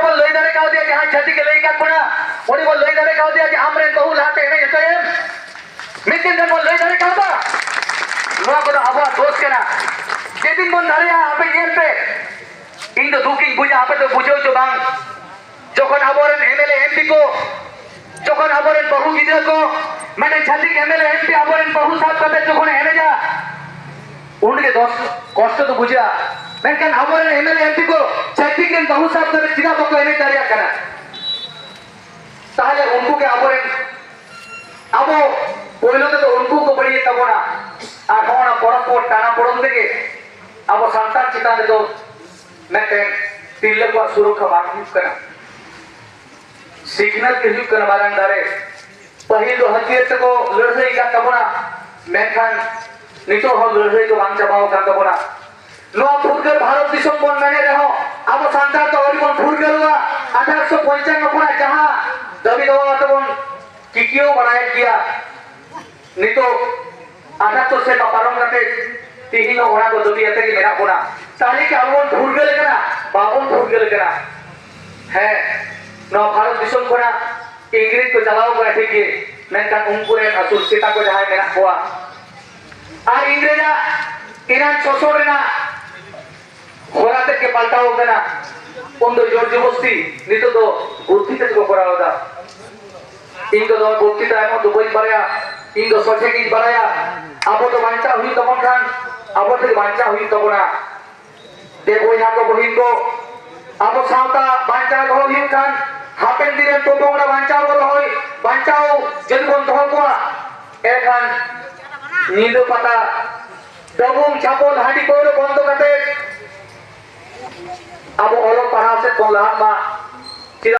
কেবল লই ধরে কাউ দিয়ে যে হ্যাঁ জাতিকে লই কাকবো না উনি বল লই ধরে কাউ দিয়ে যে আমরা বহুল হাতে এনে গেছে মিটিং দেন বল লই ধরে কাউ দা নোয়া কথা আবহাওয়া দোষ কেনা যেদিন বল ধরে আপে ইয়েল পে ইন তো দুকিং বুঝা আপে তো বুঝেওছো বাং যখন আবরেন এমএলএ এমপি কো যখন আবরেন বহু গিদ্রা কো মানে জাতিক এমএলএ এমপি আবরেন বহু সাহেব কাপে যখন এনে যা উনকে দশ কষ্ট তো বুঝা मेरे अमर एम एल एमपी को चैटिंग बहुत साफ़ चिना बको करा दारिया उनको के अब अब पोलोते तो उनको को बड़ी तबना ना पड़ा पोट टाना पड़ों पड़न देगे अब चिता ने तो मैं मेटे तिल्ले को आसुरों का बात नहीं करा सिग्नल के हुए मारंग अंदरे पहले तो हथियार तो को लड़ने का तबना मेखान नितो हम लड़ने तो वांचा चाबाओ का तबना નોપુરગે ભારત વિશ્વ બંધારણ રહો આમ સાંતા તો ઓરિબન ફુરગેલા 1855 પર જહા દબી દવા તબન કિકિયો બનાય ગયા નિતો 1800 સે પારમ કાતે তিহিন ওনা গো দবি এতে কি মেরা কোনা তাহলে কি আমন ভুলগেল কেনা? বাবন ভুলগেল কেনা? হ্যাঁ ন ভারত দিশম কোনা ইংরেজ কো চালাও কোনা ঠিক গে মেনকান উনকু রে আসুল সিতা কো জাহাই মেরা কোয়া আর ইংরেজা ইরান শোষণ রেনা ঘোড়াদেরকে পাল্টা হবে না। অন্ধ জর্জবস্তি নিতত বুদ্ধিতে করা হতা ইন্দ্র তোমার বক্তৃতা এমন দুবই বাড়ায়া, ইন্দ্র সছে গীত বাড়ায়া আবদ বাঞ্চা হুই তখন খান আবদ বাঞ্চা হুই তবনা দেবই হাত বহিঙ্গ আবো সাঁওতা বাঞ্চা গহ হিম খান, হাপেন দিনে তো তোমরা বাঞ্চাও বলো হই বাঞ্চাও যদি বন্ধ হওয়া এখন নিদ পাতা ডবুম ছাপল হাঁটি কইর বন্ধ কাতে Abo olog para sa itong lahat na